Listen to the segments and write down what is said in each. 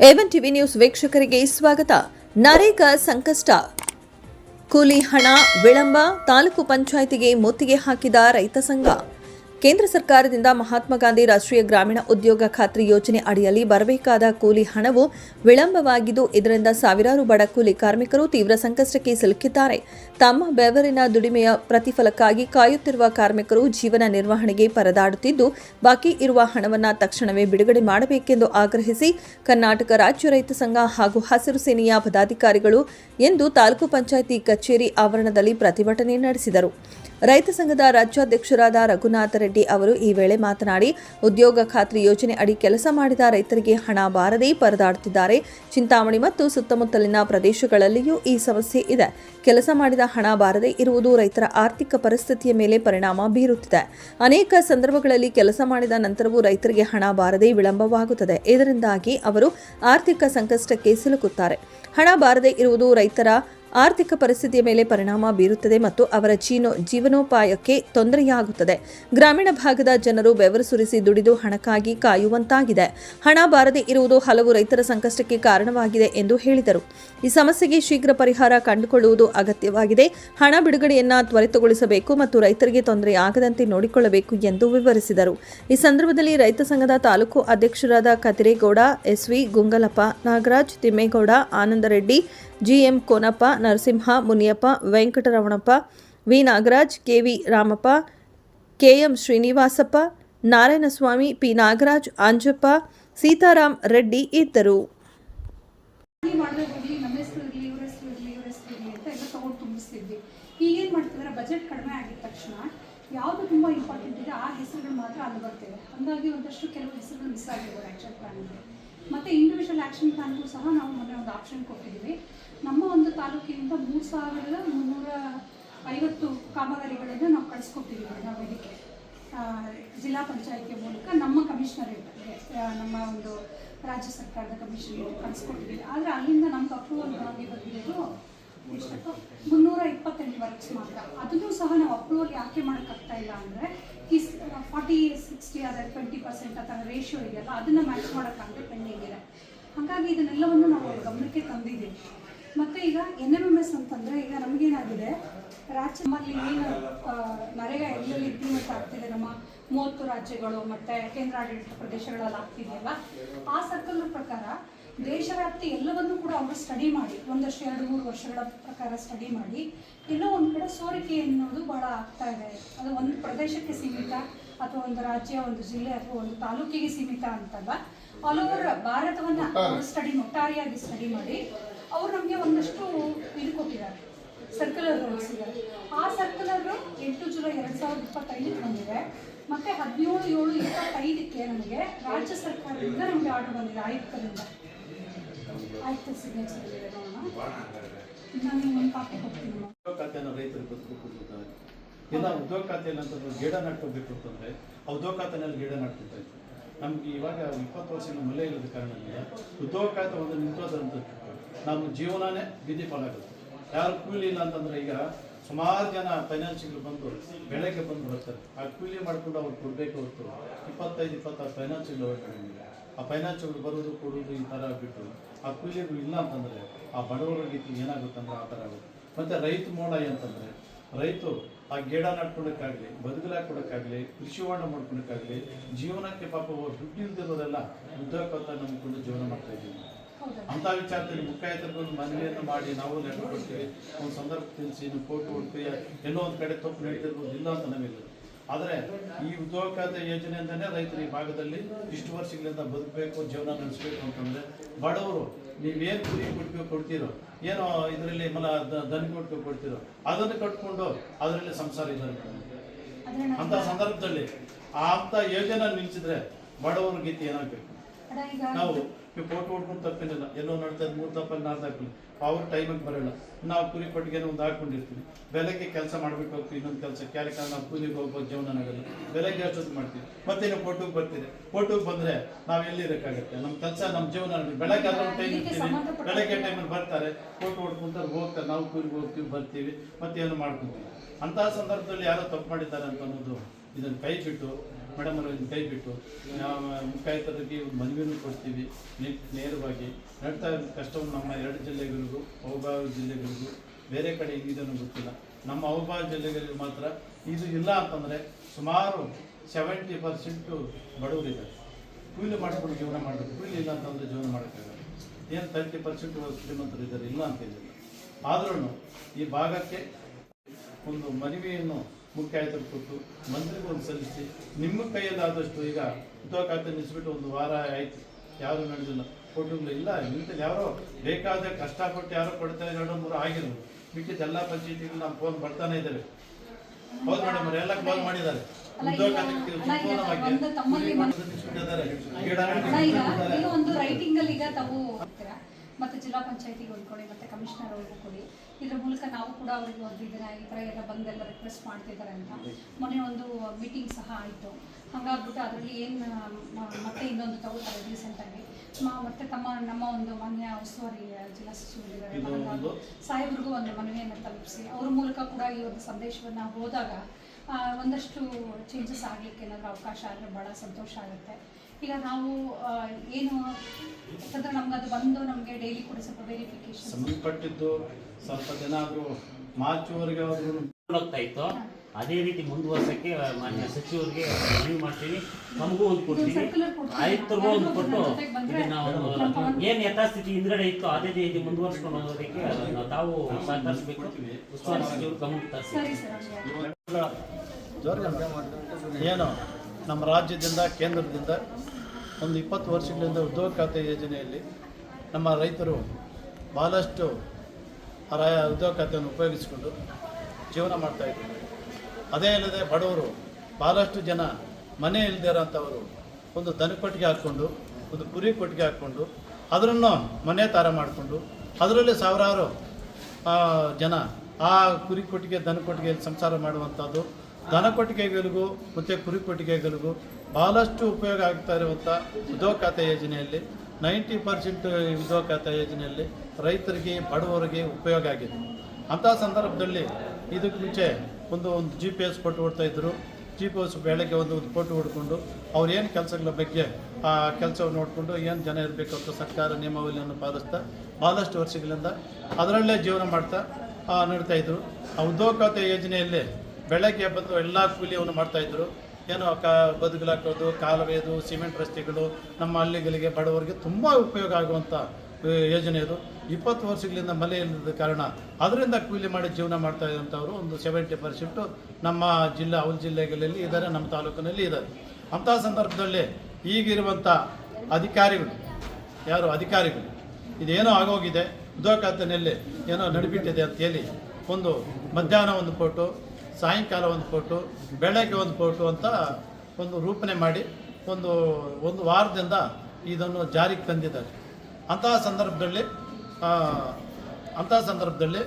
A one TV news ವೀಕ್ಷಕರಿಗೆ ಸ್ವಾಗತ. ನರೇಗಾ ಸಂಕಷ್ಟ. ಕೂಲಿ ಹಣ, ವಿಳಂಬ, ತಾಲೂಕು ಪಂಚಾಯಿತಿಗೆ ಮುತ್ತಿಗೆ ಹಾಕಿದ ರೈತ ಸಂಘ. ಕೇಂದ್ರ ಸರ್ಕಾರದಿಂದ ಮಹಾತ್ಮ ಗಾಂಧಿ ರಾಷ್ಟ್ರೀಯ ಗ್ರಾಮೀಣ ಉದ್ಯೋಗ ಖಾತ್ರಿ ಯೋಜನೆ ಅಡಿಯಲ್ಲಿ ಬರಬೇಕಾದ ಕೂಲಿ ಹಣವು ವಿಳಂಬವಾಗಿದ್ದು, ಇದರಿಂದ ಸಾವಿರಾರು ಬಡ ಕೂಲಿ ಕಾರ್ಮಿಕರು ತೀವ್ರ ಸಂಕಷ್ಟಕ್ಕೆ ಸಿಲುಕಿದ್ದಾರೆ. ತಮ್ಮ ಬೆವರಿನ ದುಡಿಮೆಯ ಪ್ರತಿಫಲಕ್ಕಾಗಿ ಕಾಯುತ್ತಿರುವ ಕಾರ್ಮಿಕರು ಜೀವನ ನಿರ್ವಹಣೆಗೆ ಪರದಾಡುತ್ತಿದ್ದು, ಬಾಕಿ ಇರುವ ಹಣವನ್ನು ತಕ್ಷಣವೇ ಬಿಡುಗಡೆ ಮಾಡಬೇಕೆಂದು ಆಗ್ರಹಿಸಿ ಕರ್ನಾಟಕ ರಾಜ್ಯ ರೈತ ಸಂಘ ಹಾಗೂ ಹಸಿರು ಸೇನೆಯ ಪದಾಧಿಕಾರಿಗಳು ಎಂದು ತಾಲೂಕು ಪಂಚಾಯಿತಿ ಕಚೇರಿ ಆವರಣದಲ್ಲಿ ಪ್ರತಿಭಟನೆ ನಡೆಸಿದರು. ರೈತ ಸಂಘದ ರಾಜ್ಯಾಧ್ಯಕ್ಷರಾದ ರಘುನಾಥ ರೆಡ್ಡಿ ಅವರು ಈ ವೇಳೆ ಮಾತನಾಡಿ, ಉದ್ಯೋಗ ಖಾತ್ರಿ ಯೋಜನೆ ಅಡಿ ಕೆಲಸ ಮಾಡಿದ ರೈತರಿಗೆ ಹಣ ಬಾರದೇ ಪರದಾಡುತ್ತಿದ್ದಾರೆ. ಚಿಂತಾಮಣಿ ಮತ್ತು ಸುತ್ತಮುತ್ತಲಿನ ಪ್ರದೇಶಗಳಲ್ಲಿಯೂ ಈ ಸಮಸ್ಯೆ ಇದೆ. ಕೆಲಸ ಮಾಡಿದ ಹಣ ಬಾರದೇ ಇರುವುದು ರೈತರ ಆರ್ಥಿಕ ಪರಿಸ್ಥಿತಿಯ ಮೇಲೆ ಪರಿಣಾಮ ಬೀರುತ್ತಿದೆ. ಅನೇಕ ಸಂದರ್ಭಗಳಲ್ಲಿ ಕೆಲಸ ಮಾಡಿದ ನಂತರವೂ ರೈತರಿಗೆ ಹಣ ಬಾರದೇ ವಿಳಂಬವಾಗುತ್ತದೆ. ಇದರಿಂದಾಗಿ ಅವರು ಆರ್ಥಿಕ ಸಂಕಷ್ಟಕ್ಕೆ ಸಿಲುಕುತ್ತಾರೆ. ಹಣ ಬಾರದೇ ಇರುವುದು ರೈತರ ಆರ್ಥಿಕ ಪರಿಸ್ಥಿತಿಯ ಮೇಲೆ ಪರಿಣಾಮ ಬೀರುತ್ತದೆ ಮತ್ತು ಅವರ ಚೀನೋ ಜೀವನೋಪಾಯಕ್ಕೆ ತೊಂದರೆಯಾಗುತ್ತದೆ. ಗ್ರಾಮೀಣ ಭಾಗದ ಜನರು ಬೆವರು ಸುರಿಸಿ ದುಡಿದು ಹಣಕ್ಕಾಗಿ ಕಾಯುವಂತಾಗಿದೆ. ಹಣ ಬಾರದೆ ಇರುವುದು ಹಲವು ರೈತರ ಸಂಕಷ್ಟಕ್ಕೆ ಕಾರಣವಾಗಿದೆ ಎಂದು ಹೇಳಿದರು. ಈ ಸಮಸ್ಯೆಗೆ ಶೀಘ್ರ ಪರಿಹಾರ ಕಂಡುಕೊಳ್ಳುವುದು ಅಗತ್ಯವಾಗಿದೆ. ಹಣ ಬಿಡುಗಡೆಯನ್ನ ತ್ವರಿತಗೊಳಿಸಬೇಕು ಮತ್ತು ರೈತರಿಗೆ ತೊಂದರೆಯಾಗದಂತೆ ನೋಡಿಕೊಳ್ಳಬೇಕು ಎಂದು ವಿವರಿಸಿದರು. ಈ ಸಂದರ್ಭದಲ್ಲಿ ರೈತ ಸಂಘದ ತಾಲೂಕು ಅಧ್ಯಕ್ಷರಾದ Kathiregowda, SV Gungalappa, Nagaraj Thimmegowda Anandareddy GM Konappa, Narasimha, Muniyappa, Venkataramanappa, V. Nagaraj KV Ramappa KM Srinivasappa, Narayanaswamy, P. Nagaraj Anjappa Sitaram Reddy ಇದ್ದರು. ಈಗೇನು ಮಾಡ್ತಿದ್ದಾರೆ ಬಜೆಟ್ ಕಡಿಮೆ ಆಗಿದ ತಕ್ಷಣ ಯಾವುದು ತುಂಬ ಇಂಪಾರ್ಟೆಂಟ್ ಇದೆ, ಆ ಹೆಸರುಗಳು ಮಾತ್ರ ಅಲ್ಲಿ ಬರ್ತಿವೆ. ಹಾಗಾಗಿ ಒಂದಷ್ಟು ಕೆಲವು ಹೆಸರುಗಳು ಮಿಸ್ ಆಗಿರ್ಬೋದು ಆ್ಯಕ್ಷನ್ ಪ್ಲಾನಿಗೆ ಮತ್ತು ಇಂಡಿವಿಜುವಲ್ ಆ್ಯಕ್ಷನ್ ಪ್ಲಾನ್ಗೂ ಸಹ ನಾವು ಮೊನ್ನೆ ಒಂದು ಆಪ್ಷನ್ ಕೊಟ್ಟಿದ್ದೀವಿ. ನಮ್ಮ ಒಂದು ತಾಲೂಕಿನಿಂದ ಮೂರು ಸಾವಿರದ ಮುನ್ನೂರ ಐವತ್ತು ಕಾಮಗಾರಿಗಳನ್ನು ನಾವು ಕಳಿಸ್ಕೊಟ್ಟಿದ್ದೀವಿ. ನಾವು ಇದಕ್ಕೆ ಜಿಲ್ಲಾ ಪಂಚಾಯಿತಿ ಮೂಲಕ ನಮ್ಮ ಕಮಿಷನರೇಟ್ಗೆ ನಮ್ಮ ಒಂದು ರಾಜ್ಯ ಸರ್ಕಾರದ ಕಮಿಷನರೇಟ್ ಕಳಿಸ್ಕೊಟ್ಟಿದ್ದೀವಿ. ಆದರೆ ಅಲ್ಲಿಂದ ನಮ್ಗೆ ಅಪ್ರೂವಲ್ ಆಗಿ ಬಂದಿರೋದು ಮುನ್ನೂರ ಇಪ್ಪತ್ತೆಂಟು ವರ್ಕ್ಸ್ ಮಾತ್ರ. ಅದನ್ನು ಸಹ ನಾವು ಅಪ್ರೂವಲ್ ಯಾಕೆ ಮಾಡೋಕ್ಕಾಗ್ತಾ ಇಲ್ಲ ಅಂದರೆ, ಈ ಫಾರ್ಟಿ ಸಿಕ್ಸ್ಟಿ ಅದರ ಟ್ವೆಂಟಿ ಪರ್ಸೆಂಟ್ ಆ ಥರ ರೇಷಿಯೋ ಇದೆಯಲ್ಲ, ಅದನ್ನು ಮ್ಯಾಚ್ ಮಾಡೋಕ್ಕಾಗದೆ ಪೆಂಡಿಂಗ್ ಹಾಗಾಗಿ ಇದನ್ನೆಲ್ಲವನ್ನು ನಾವು ಗಮನಕ್ಕೆ ತಂದಿದ್ದೀವಿ. ಮತ್ತು ಈಗ ಎನ್ ಎಂ ಎಂ ಎಸ್ ಅಂತಂದರೆ ಈಗ ನಮಗೇನಾಗಿದೆ? ರಾಜ್ಯ ನಮ್ಮಲ್ಲಿ ಏನು ನರೇಗಾ ಎಲ್ಲೆಲ್ಲಿ ಇಂಪ್ಲಿಮೆಂಟ್ ಆಗ್ತಿದೆ. ನಮ್ಮ ಮೂವತ್ತು ರಾಜ್ಯಗಳು ಮತ್ತು ಕೇಂದ್ರಾಡಳಿತ ಪ್ರದೇಶಗಳಲ್ಲಿ ಆಗ್ತಿದೆಯಲ್ಲ ಆ ಸರ್ಕಲ್ ಪ್ರಕಾರ ದೇಶವ್ಯಾಪ್ತಿ ಎಲ್ಲವನ್ನೂ ಕೂಡ ಅವರು ಸ್ಟಡಿ ಮಾಡಿ, ಒಂದಷ್ಟು ಎರಡು ಮೂರು ವರ್ಷಗಳ ಪ್ರಕಾರ ಸ್ಟಡಿ ಮಾಡಿ, ಎಲ್ಲೋ ಒಂದು ಕಡೆ ಸೋರಿಕೆ ಅನ್ನೋದು ಭಾಳ ಆಗ್ತಾ ಇದೆ. ಅದು ಒಂದು ಪ್ರದೇಶಕ್ಕೆ ಸೀಮಿತ, ಅಥವಾ ಒಂದು ರಾಜ್ಯ, ಒಂದು ಜಿಲ್ಲೆ, ಅಥವಾ ಒಂದು ತಾಲೂಕಿಗೆ ಸೀಮಿತ ಅಂತಲ್ಲ ಆಲ್ ಓವರ್ ಭಾರತವನ್ನು ಸ್ಟಡಿ ಒಟ್ಟಾರೆಯಾಗಿ ಸ್ಟಡಿ ಮಾಡಿ ಅವ್ರು ನಮಗೆ ಒಂದಷ್ಟು ಇದು ಕೊಟ್ಟಿದ್ದಾರೆ. ಸರ್ಕ್ಯುಲರ್ ಹೊರಡಿಸಿದ್ದಾರೆ ಆ ಸರ್ಕ್ಯುಲರ್ ಎಂಟು ಜುಲೈ ಎರಡು ಸಾವಿರದ ಇಪ್ಪತ್ತೈದಕ್ಕೆ ಬಂದಿದೆ. ಮತ್ತೆ ಹದಿನೇಳು ಏಳು ಇಪ್ಪತ್ತೈದಕ್ಕೆ ನಮಗೆ ರಾಜ್ಯ ಸರ್ಕಾರದಿಂದ ನಮಗೆ ಆರ್ಡರ್ ಬಂದಿದೆ. ಆಯುಕ್ತರಿಂದ. ಆಯುಕ್ತ ಸಿಗ್ನೇಚರ್ ಇದೆ ನೋಡೋಣ ನಾನು ಒಂದು ಕಾಪಿ ಕೊಡ್ತೀನಿ ನೋಡಿ. ಉದ್ಯೋಗ ಖಾತೆಯನ್ನು ರೈತರು ಬದುಕುಕೊಡ್ತಾರೆ ಇಲ್ಲ ಉದ್ಯೋಗ ಖಾತೆಯಲ್ಲಿ ಅಂತ ಗಿಡ ನಾಟ್ಕೋಬೇಕು ಅಂತಂದ್ರೆ ಆ ಉದ್ಯೋಗ ಖಾತೆನಲ್ಲಿ ಗಿಡ ನಾಟ್ಕೊತಾ ಇತ್ತು ನಮ್ಗೆ ಇವಾಗ ಇಪ್ಪತ್ತು ವರ್ಷ ಮಳೆ ಇಲ್ಲದ ಕಾರಣದಿಂದ ಉದ್ಯೋಗ ಒಂದು ನಿಂತೋದಂತ ನಮ್ಮ ಜೀವನನೇ ಬೀದಿ ಪಾಲಾಗುತ್ತೆ ಯಾರು ಕೂಲಿ ಇಲ್ಲ ಅಂತಂದ್ರೆ ಈಗ ಸುಮಾರು ಜನ ಫೈನಾನ್ಸಿಗಳು ಬಂದು ಬೆಳೆಗೆ ಬಂದು ಬರ್ತಾರೆ. ಆ ಕೂಲಿ ಮಾಡಿಕೊಂಡು ಅವ್ರು ಕೊಡಬೇಕು ಹೊರತು ಇಪ್ಪತ್ತೈದು, ಇಪ್ಪತ್ತಾರು ಫೈನಾನ್ಸಿಗಳು ಆ ಫೈನಾನ್ಸಿಗಳು ಬರೋದು, ಕೊಡೋದು ಈ ಥರ ಬಿಟ್ಟು ಆ ಕೂಲಿಗಳು ಇಲ್ಲ ಅಂತಂದ್ರೆ ಆ ಬಡವರ ರೀತಿ ಏನಾಗುತ್ತೆ ಅಂದ್ರೆ ಆ ಥರ ಆಗುತ್ತೆ. ಮತ್ತೆ ರೈತ ಮೋಡ ಅಂತಂದ್ರೆ ರೈತು ಆ ಗೇಡ ನಡ್ಕೊಳಕ್ಕಾಗಲಿ ಬದುಕಲಾಕೊಡೋಕ್ಕಾಗಲಿ ಕೃಷಿ ಹೊಂಡ ಮಾಡ್ಕೊಳಕ್ಕಾಗಲಿ ಜೀವನಕ್ಕೆ ಪಾಪ ದುಡ್ಡು ಇಲ್ದಿರೋದೆಲ್ಲ ಉದ್ಯೋಗ ನಂಬಿಕೊಂಡು ಜೀವನ ಮಾಡ್ತಾ ಇದ್ದೀವಿ. ಅಂತ ವಿಚಾರದಲ್ಲಿ ಮುಖಾಯತರಗೊಂಡು ಮನವಿಯನ್ನು ಮಾಡಿ ನಾವು ನೆಟ್ಕೊಡ್ತೀವಿ ಕೊಡ್ತೀವಿ. ಒಂದು ಸಂದರ್ಭ ತಿಳಿಸಿ ನೀವು ಫೋಟೋ ಕೊಡ್ತೀವಿ ಎಲ್ಲೋ ಒಂದು ಕಡೆ ತಪ್ಪು ನಡೀತಿರ್ಬೋದು ಇಲ್ಲ ಅಂತ ನಮಿಲ್ಲ ಆದರೆ ಈ ಉದ್ಯೋಗ ಖಾತೆ ಯೋಜನೆಯಿಂದನೇ ರೈತರು ಈ ಭಾಗದಲ್ಲಿ ಇಷ್ಟು ವರ್ಷಗಳಿಂದ ಬದುಕಬೇಕು ಜೀವನ ನಡೆಸಬೇಕು ಅಂತಂದರೆ ಬಡವರು ನೀವೇನು ಕುರಿ ಕೊಟ್ಟು ಕೊಡ್ತೀರೋ ಏನೋ ಇದರಲ್ಲಿ ಮಲ ದನ ಕೊಟ್ಟು ಕೊಡ್ತೀರೋ ಅದನ್ನು ಕಟ್ಕೊಂಡು ಅದರಲ್ಲಿ ಸಂಸಾರ ಇದ್ದಾರೆ. ಅಂತ ಸಂದರ್ಭದಲ್ಲಿ ಆ ಅಂತ ಯೋಜನೆ ನಿಲ್ಲಿಸಿದ್ರೆ ಬಡವರ ಗೀತೆ ಏನಾಗಬೇಕು? ನಾವು, ನೀವು ಫೋಟೋ ಹೊಡ್ಕೊಂಡು ತಪ್ಪಿಲ್ಲ ಎಲ್ಲೋ ನೋಡ್ತಾ ಮೂರು ತಪ್ಪಲ್ಲಿ ನಾಲ್ಕು ಹಾಕಲಿ ಅವ್ರ ಟೈಮಿಗೆ ಬರೋಲ್ಲ. ನಾವು ಕೂಲಿ ಪಟ್ಟಿಗೆನ ಒಂದು ಹಾಕೊಂಡಿರ್ತೀವಿ ಬೆಳಗ್ಗೆ ಕೆಲಸ ಮಾಡ್ಬೇಕು ಹೋಗ್ತೀವಿ, ಇನ್ನೊಂದು ಕೆಲಸ. ಕ್ಯಾಲಿಕ ನಾವು ಕೂಲಿಗೆ ಹೋಗ್ಬೋದು ಜೀವನ ಆಗಲ್ಲ. ಬೆಳಗ್ಗೆ ಅಷ್ಟೊತ್ತು ಮಾಡ್ತೀವಿ. ಮತ್ತೆ ನೀವು ಫೋಟೋಗೆ ಬರ್ತೀರಿ? ಫೋಟೋಗೆ ಬಂದ್ರೆ ನಾವು ಎಲ್ಲಿರೋಕ್ಕಾಗುತ್ತೆ? ನಮ್ಮ ಕೆಲಸ ನಮ್ಮ ಜೀವನ. ಬೆಳಗ್ಗೆ ಅದ್ರ ಟೈಮ್ ಇರ್ತೀವಿ. ಬೆಳಗ್ಗೆ ಟೈಮಲ್ಲಿ ಬರ್ತಾರೆ. ಫೋಟೋ ಹೊಡ್ಕೊಂತಾರೆ ಹೋಗ್ತಾರೆ. ನಾವು ಕೂಲಿಗೆ ಹೋಗ್ತೀವಿ, ಬರ್ತೀವಿ ಮತ್ತೆ ಏನು ಮಾಡ್ಕೊತೀವಿ? ಅಂತಹ ಸಂದರ್ಭದಲ್ಲಿ ಯಾರೋ ತಪ್ಪು ಮಾಡಿದ್ದಾರೆ ಅಂತ ಅನ್ನೋದು ಇದನ್ನು ಕೈ ಬಿಟ್ಟು ಮೇಡಮ್ ಅವ್ರನ್ನ ಬಿಟ್ಟು ನಾವು ಮುಖಾಯಿತರಿಗೆ ಮನವಿಯನ್ನು ಕೊಡ್ತೀವಿ ನೇರವಾಗಿ. ನಡ್ತಾ ಇರೋ ಕಷ್ಟವನ್ನು ನಮ್ಮ ಎರಡು ಜಿಲ್ಲೆಗಳಿಗೂ, ಅವಭಾವ ಜಿಲ್ಲೆಗಳಿಗೂ, ಬೇರೆ ಕಡೆ ಇದನ್ನು ಗೊತ್ತಿಲ್ಲ. ನಮ್ಮ ಅವಭಾವ ಜಿಲ್ಲೆಗಳಿಗೆ ಮಾತ್ರ ಇದು ಇಲ್ಲ ಅಂತಂದರೆ ಸುಮಾರು ಸೆವೆಂಟಿ ಪರ್ಸೆಂಟು ಬಡವರಿದ್ದಾರೆ. ಕೂಲಿ ಮಾಡ್ಕೊಂಡು ಜೀವನ ಮಾಡಬೇಕು. ಕೂಲಿ ಇಲ್ಲ ಅಂತಂದರೆ ಜೀವನ ಮಾಡೋಕ್ಕಾಗಲ್ಲ. ಏನು ತರ್ಟಿ ಪರ್ಸೆಂಟ್ ಶ್ರೀಮಂತರು ಇದ್ದಾರೆ? ಇಲ್ಲ ಅಂತೇನಿಲ್ಲ ಆದ್ರೂ ಈ ಭಾಗಕ್ಕೆ ಒಂದು ಮನವಿಯನ್ನು ಮುಖ್ಯ ಆಯುಕ್ತರು ಕೊಟ್ಟು ಮಂತ್ರಿಗೂ ಒಂದು ಸಲ್ಲಿಸಿ ನಿಮ್ಮ ಕೈಯಲ್ಲಾದಷ್ಟು ಈಗ ಉದ್ಯೋಗ ಖಾತೆ ನಿಲ್ಲಿಸ್ಬಿಟ್ಟು ಒಂದು ವಾರ ಆಯ್ತು. ಯಾರು ನಡೆದಿಲ್ಲ. ಕೊಟ್ಟಿಲ್ಲ. ಇಲ್ಲ ನಿಂತಲ್ಲಿ ಯಾರೋ ಬೇಕಾದ ಕಷ್ಟಪಟ್ಟು ಯಾರೋ ಕೊಡ್ತಾ ಎರಡು ಮೂರು ಆಗಿರೋದು ಮಿಕ್ಕಿದ ಎಲ್ಲ ಪಂಚಾಯತಿಗಳು ನಮ್ಮ ಫೋನ್ ಬರ್ತಾನೆ ಇದ್ದಾವೆ ಹೌದು ಮೇಡಮ್ ಅವ್ರು ಎಲ್ಲ ಕಾಲ್ ಮಾಡಿದ್ದಾರೆ. ಒಂದು ರೈಟಿಂಗ್ ಅಲ್ಲಿ ಈಗ ತಾವು ಮತ್ತೆ ಜಿಲ್ಲಾ ಪಂಚಾಯತಿಗೆ ಕೊಡಿ ಮತ್ತೆ ಕಮಿಷನರ್ ಅವ್ರಿಗೂ ಕೊಡಿ. ಇದ್ರ ಮೂಲಕ ನಾವು ಕೂಡ ಅವರಿಗೆ ಒಂದು ಇದನ್ನ ಈ ಥರ ಎಲ್ಲ ಬಂದೆಲ್ಲ ರಿಕ್ವೆಸ್ಟ್ ಮಾಡ್ತಿದ್ದಾರೆ ಅಂತ. ಮೊನ್ನೆ ಒಂದು ಮೀಟಿಂಗ್ ಸಹ ಆಯಿತು. ಹಾಗಾಗ್ಬಿಟ್ಟು ಅದರಲ್ಲಿ ಏನು ಮತ್ತೆ ಇನ್ನೊಂದು ತಗೋತಾರೆ ರೀಸೆಂಟಾಗಿ ಮತ್ತೆ ತಮ್ಮ ನಮ್ಮ ಒಂದು ಮಾನ್ಯ ಉಸ್ತುವಾರಿ ಜಿಲ್ಲಾ ಸಚಿವರಿದ್ದಾರೆ ಸಾಹೇಬ್ರಿಗೂ ಒಂದು ಮನವಿಯನ್ನು ತಲುಪಿಸಿ. ಅವ್ರ ಮೂಲಕ ಕೂಡ ಈ ಒಂದು ಸಂದೇಶವನ್ನು ಹೋದಾಗ ಒಂದಷ್ಟು ಚೇಂಜಸ್ ಆಗಲಿಕ್ಕೆ ಏನಾದರೂ ಅವಕಾಶ ಆದರೆ ಭಾಳ ಸಂತೋಷ ಆಗುತ್ತೆ. ಈಗ ನಾವು ಏನು ಯಾಕಂದ್ರೆ ನಮ್ಗೆ ಅದು ಬಂದು ನಮಗೆ ಡೈಲಿ ಕೂಡ ಸ್ವಲ್ಪ ವೆರಿಫಿಕೇಶನ್ ಸಂಬಂಧಪಟ್ಟಿದ್ದು ಸ್ವಲ್ಪ ದಿನ ಆದರೂ ಮಾರ್ಚ್ ವರೆಗೆ ಹೋಗ್ತಾ ಇತ್ತು. ಅದೇ ರೀತಿ ಮುಂದುವರ್ಸಕ್ಕೆ ಮಾನ್ಯ ಸಚಿವರಿಗೆ ಮನವಿ ಮಾಡ್ತೀವಿ ನಮಗೂ ಒಂದು ಕೊಡ್ತೀವಿ. ಆಯುಕ್ತರಿಗೂ ಒಂದು ಕೊಟ್ಟು ನಾವು ಏನ್ ಯಥಾಸ್ಥಿತಿ ಹಿಂದ್ಗಡೆ ಇತ್ತು ಅದೇ ರೀತಿ ಮುಂದುವರ್ಸ್ಕೊಂಡು ಹೋಗೋದಕ್ಕೆ ಅದನ್ನ ತಾವು ಸಹಕರಿಸಬೇಕು. ಉಸ್ತುವಾರಿ ಸಚಿವರು ಗಮನ ಏನು? ನಮ್ಮ ರಾಜ್ಯದಿಂದ ಕೇಂದ್ರದಿಂದ ಒಂದು ಇಪ್ಪತ್ತು ವರ್ಷಗಳಿಂದ ಉದ್ಯೋಗ ಖಾತೆ ಯೋಜನೆಯಲ್ಲಿ ನಮ್ಮ ರೈತರು ಭಾಳಷ್ಟು ಆ ರಾ- ಉದ್ಯೋಗ ಖಾತೆಯನ್ನು ಉಪಯೋಗಿಸಿಕೊಂಡು ಜೀವನ ಮಾಡ್ತಾಯಿದ್ರು ಅದೇ ಅಲ್ಲದೆ ಬಡವರು ಭಾಳಷ್ಟು ಜನ ಮನೆ ಇಲ್ಲದೇ ಇರೋಂಥವರು ಒಂದು ದನ ಕೊಟ್ಟಿಗೆ ಹಾಕ್ಕೊಂಡು, ಒಂದು ಕುರಿ ಕೊಟ್ಟಿಗೆ ಹಾಕ್ಕೊಂಡು, ಅದರನ್ನು ಮನೆ ತಾರ ಮಾಡಿಕೊಂಡು, ಅದರಲ್ಲಿ ಸಾವಿರಾರು ಜನ ಆ ಕುರಿ ಕೊಟ್ಟಿಗೆ, ದನ ಕೊಟ್ಟಿಗೆಯಲ್ಲಿ ಸಂಸಾರ ಮಾಡುವಂಥದ್ದು ದನ ಕೊಟ್ಟಿಗೆಗಳಿಗೂ ಮತ್ತು ಕುರಿ ಕೊಟ್ಟಿಗೆಗಳಿಗೂ ಭಾಳಷ್ಟು ಉಪಯೋಗ ಆಗ್ತಾ ಇರುವಂಥ ಉದ್ಯೋಗ ಖಾತೆ ಯೋಜನೆಯಲ್ಲಿ ನೈಂಟಿ ಪರ್ಸೆಂಟ್ ಉದ್ಯೋಗ ಖಾತೆ ಯೋಜನೆಯಲ್ಲಿ ರೈತರಿಗೆ ಬಡವರಿಗೆ ಉಪಯೋಗ ಆಗಿದೆ. ಅಂಥ ಸಂದರ್ಭದಲ್ಲಿ ಇದಕ್ಕೆ ಮುಂಚೆ ಒಂದು ಒಂದು ಜಿ ಪಿ ಎಸ್ ಕೊಟ್ಟು ಕೊಡ್ತಾಯಿದ್ರು ಜಿ ಪಿ ಎಸ್ ಬೆಳಗ್ಗೆ ಒಂದು ಒಂದು ಫೋಟೋ ಹೊಡ್ಕೊಂಡು ಅವ್ರು ಏನು ಕೆಲಸಗಳ ಬಗ್ಗೆ ಆ ಕೆಲಸವನ್ನು ನೋಡಿಕೊಂಡು ಏನು ಜನ ಇರಬೇಕು ಅಂತ ಸರ್ಕಾರ ನಿಯಮಾವಳಿಯನ್ನು ಪಾಲಿಸ್ತಾ ಭಾಳಷ್ಟು ವರ್ಷಗಳಿಂದ ಅದರಲ್ಲೇ ಜೀವನ ಮಾಡ್ತಾ ಆ, ನಡೀತಾ ಇದ್ರು. ಆ ಉದ್ಯೋಗ ಯೋಜನೆಯಲ್ಲಿ ಬೆಳಗ್ಗೆ ಬಂದು ಎಲ್ಲ ಕೂಲಿಯನ್ನು ಮಾಡ್ತಾಯಿದ್ರು ಏನೋ ಕ ಬದುಕಲಾಕೋದು ಕಾಲುವೆದು ಸಿಮೆಂಟ್ ರಸ್ತೆಗಳು, ನಮ್ಮ ಹಳ್ಳಿಗಳಿಗೆ ಬಡವರಿಗೆ ತುಂಬ ಉಪಯೋಗ ಆಗುವಂಥ ಯೋಜನೆ ಇದು ಇಪ್ಪತ್ತು ವರ್ಷಗಳಿಂದ ಮಳೆ ಇಲ್ಲದ ಕಾರಣ ಅದರಿಂದ ಕೂಲಿ ಮಾಡಿ ಜೀವನ ಮಾಡ್ತಾ ಇದ್ದಂಥವ್ರು ಒಂದು ಸೆವೆಂಟಿ ಪರ್ಸೆಂಟು ನಮ್ಮ ಜಿಲ್ಲೆ, ಅವಲ್ ಜಿಲ್ಲೆಗಳಲ್ಲಿ ಇದ್ದಾರೆ ನಮ್ಮ ತಾಲೂಕಿನಲ್ಲಿ ಇದ್ದಾರೆ ಅಂಥ ಸಂದರ್ಭದಲ್ಲಿ ಈಗಿರುವಂಥ ಅಧಿಕಾರಿಗಳು, ಯಾರು ಅಧಿಕಾರಿಗಳು, ಇದೇನೋ ಆಗೋಗಿದೆ ಉದ್ಯೋಗ ಖಾತೆಯಲ್ಲಿ ಏನೋ ನಡಿಬಿಟ್ಟಿದೆ ಅಂತೇಳಿ ಒಂದು ಮಧ್ಯಾಹ್ನ ಒಂದು ಫೋಟೋ ಸಾಯಂಕಾಲ ಒಂದು ಫೋಟೋ, ಬೆಳಗ್ಗೆ ಒಂದು ಫೋಟೋ ಅಂತ ಒಂದು ರೂಪಣೆ ಮಾಡಿ ಒಂದು ಒಂದು ವಾರದಿಂದ ಇದನ್ನು ಜಾರಿಗೆ ತಂದಿದ್ದಾರೆ. ಅಂತಹ ಸಂದರ್ಭದಲ್ಲಿ ಅಂತಹ ಸಂದರ್ಭದಲ್ಲಿ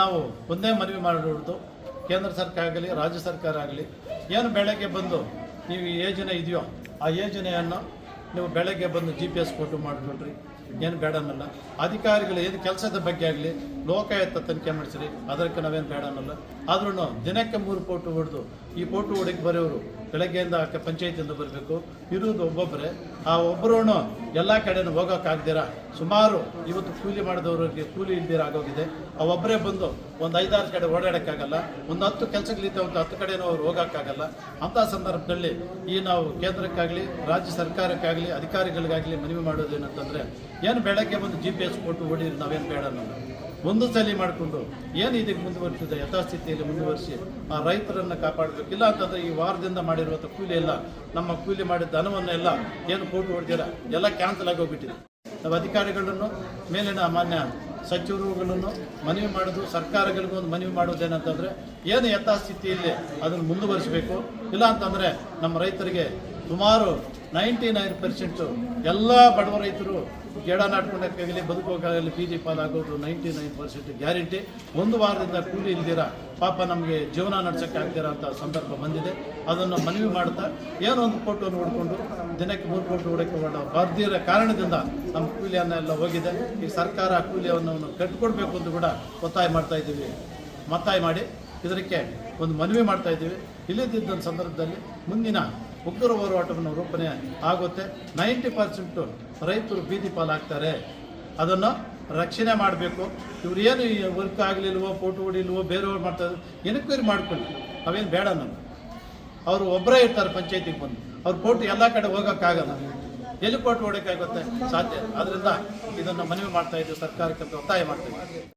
ನಾವು ಒಂದೇ ಮನವಿ ಮಾಡಿರೋದು ಕೇಂದ್ರ ಸರ್ಕಾರ ಆಗಲಿ, ರಾಜ್ಯ ಸರ್ಕಾರ ಆಗಲಿ, ಏನು ಬೆಳಗ್ಗೆ ಬಂದು ನೀವು ಯೋಜನೆ ಇದೆಯೋ ಆ ಯೋಜನೆಯನ್ನು ನೀವು ಬೆಳಗ್ಗೆ ಬಂದು ಜಿ ಪಿ ಎಸ್ ಫೋಟೋ ಮಾಡಿಕೊಡ್ರಿ. ಏನು ಬೇಡ ಅಧಿಕಾರಿಗಳು ಏನು ಕೆಲಸದ ಬಗ್ಗೆ ಆಗಲಿ ಲೋಕಾಯುಕ್ತ ತನಿಖೆ ಮಾಡಿಸ್ರಿ. ಅದಕ್ಕೆ ನಾವೇನು ಬೇಡ ಅನ್ನಲ್ಲ. ಆದ್ರೂ ದಿನಕ್ಕೆ ಮೂರು ಫೋಟೋ ಹೊಡೆದು ಈ ಫೋಟೋ ಹೊಡಕ್ಕೆ ಬರೋರು ಬೆಳಗ್ಗೆಯಿಂದ ಪಂಚಾಯತಿಯಿಂದ ಬರಬೇಕು. ಇರುವುದು ಒಬ್ಬೊಬ್ಬರೇ ಆ ಒಬ್ಬರೂ ಎಲ್ಲ ಕಡೆನೂ ಹೋಗೋಕ್ಕಾಗ್ದಿರ ಸುಮಾರು ಇವತ್ತು ಕೂಲಿ ಮಾಡಿದವ್ರಿಗೆ ಕೂಲಿ ಇಲ್ದಿರ ಆಗೋಗಿದೆ. ಆ ಒಬ್ಬರೇ ಬಂದು ಒಂದು ಐದಾರು ಕಡೆ ಓಡಾಡೋಕ್ಕಾಗಲ್ಲ. ಒಂದು ಹತ್ತು ಕೆಲಸಗಳಿದ್ದಾವೆ ಒಂದು ಹತ್ತು ಕಡೆನೂ ಅವ್ರು ಹೋಗೋಕ್ಕಾಗಲ್ಲ. ಅಂಥ ಸಂದರ್ಭದಲ್ಲಿ ಈ ನಾವು ಕೇಂದ್ರಕ್ಕಾಗಲಿ, ರಾಜ್ಯ ಸರ್ಕಾರಕ್ಕಾಗಲಿ, ಅಧಿಕಾರಿಗಳಿಗಾಗಲಿ ಮನವಿ ಮಾಡೋದು ಏನಂತಂದರೆ ಏನು ಬೆಳಗ್ಗೆ ಬಂದು ಜಿ ಪಿ ಎಸ್ ಕೊಟ್ಟು ಓಡಿದ್ರೆ ನಾವೇನು ಬೇಡ ಅನ್ನೋದು ಒಂದು ಸಲಿ ಮಾಡಿಕೊಂಡು ಏನು ಇದಕ್ಕೆ ಮುಂದುವರಿಸಿದೆ ಯಥಾಸ್ಥಿತಿಯಲ್ಲಿ ಮುಂದುವರಿಸಿ ಆ ರೈತರನ್ನು ಕಾಪಾಡಬೇಕು. ಇಲ್ಲ ಅಂತಂದರೆ ಈ ವಾರದಿಂದ ಮಾಡಿರುವಂಥ ಕೂಲಿ ಎಲ್ಲ, ನಮ್ಮ ಕೂಲಿ ಮಾಡಿದ ಹಣವನ್ನೆಲ್ಲ ಏನು ಕೋಟು ಹೊಡ್ತೀರ ಎಲ್ಲ ಕ್ಯಾನ್ಸಲ್ ಆಗೋಗ್ಬಿಟ್ಟಿದೆ ನಾವು ಅಧಿಕಾರಿಗಳನ್ನು, ಮೇಲಿನ ಮಾನ್ಯ ಸಚಿವರುಗಳನ್ನು ಮನವಿ ಮಾಡೋದು, ಸರ್ಕಾರಗಳಿಗೂ ಒಂದು ಮನವಿ ಮಾಡೋದೇನಂತಂದರೆ ಏನು ಯಥಾಸ್ಥಿತಿಯಲ್ಲಿ ಅದನ್ನು ಮುಂದುವರಿಸಬೇಕು. ಇಲ್ಲ ಅಂತಂದರೆ ನಮ್ಮ ರೈತರಿಗೆ ಸುಮಾರು ನೈಂಟಿ ನೈನ್ ಪರ್ಸೆಂಟು ಎಲ್ಲ ಬಡವ ರೈತರು ಗಿಡ ನಾಟ್ಕೊಂಡಕ್ಕಾಗಲಿ ಬದುಕೋಕ್ಕಾಗಲಿ ಬೀದಿ ಪಾಲಾಗೋದು ನೈಂಟಿ ನೈನ್ ಪರ್ಸೆಂಟ್ ಗ್ಯಾರಂಟಿ. ಒಂದು ವಾರದಿಂದ ಕೂಲಿ ಇಲ್ದಿರ, ಪಾಪ ನಮಗೆ ಜೀವನ ನಡೆಸೋಕ್ಕಾಗ್ದಿರ ಅಂತ ಸಂದರ್ಭ ಬಂದಿದೆ. ಅದನ್ನು ಮನವಿ ಮಾಡ್ತಾ ಏನೋ ಒಂದು ಫೋಟೋ ನೋಡಿಕೊಂಡು ದಿನಕ್ಕೆ ಮೂರು ಫೋಟೋ ಹೊಡಕ್ಕೆ ಬರ್ದಿರೋ ಕಾರಣದಿಂದ ನಮ್ಮ ಕೂಲಿಯನ್ನ ಎಲ್ಲ ಹೋಗಿದೆ. ಈ ಸರ್ಕಾರ ಕೂಲಿಯನ್ನು ಕಟ್ಕೊಡ್ಬೇಕು ಅಂತ ಕೂಡ ಒತ್ತಾಯ ಮಾಡ್ತಾ ಇದ್ದೀವಿ. ಒತ್ತಾಯ ಮಾಡಿ ಇದಕ್ಕೆ ಒಂದು ಮನವಿ ಮಾಡ್ತಾ ಇದ್ದೀವಿ. ಇಲ್ಲದಿದ್ದ ಸಂದರ್ಭದಲ್ಲಿ ಮುಂದಿನ ಉಗ್ರ ಹೋರಾಟವನ್ನು ರೂಪಣೆ ಆಗುತ್ತೆ. ನೈಂಟಿ ಪರ್ಸೆಂಟು ರೈತರು ಬೀದಿ ಪಾಲಾಗ್ತಾರೆ. ಅದನ್ನು ರಕ್ಷಣೆ ಮಾಡಬೇಕು. ಇವ್ರು ಏನು ವರ್ಕ್ ಆಗಲಿಲ್ವೋ ಫೋಟೋ ಹೊಡಿಲ್ವೋ ಬೇರೆಯವ್ರು ಮಾಡ್ತಾರೆ ಎನ್ಕ್ವೈರಿ ಮಾಡ್ಕೊಳ್ಳಿ. ಅವೇನು ಬೇಡ ನಾನು ಅವರು ಒಬ್ಬರೇ ಇರ್ತಾರೆ ಪಂಚಾಯತಿಗೆ ಬಂದು. ಅವ್ರು ಕೋರ್ಟ್ ಎಲ್ಲ ಕಡೆ ಹೋಗೋಕ್ಕಾಗಲ್ಲ. ಎಲ್ಲಿ ಕೋರ್ಟ್ ಹೊಡೋಕ್ಕಾಗುತ್ತೆ? ಸಾಧ್ಯ ಅದರಿಂದ ಇದನ್ನು ಮನವಿ ಮಾಡ್ತಾ ಇದ್ದೀವಿ. ಸರ್ಕಾರಕ್ಕೆ ಒತ್ತಾಯ ಮಾಡ್ತಾ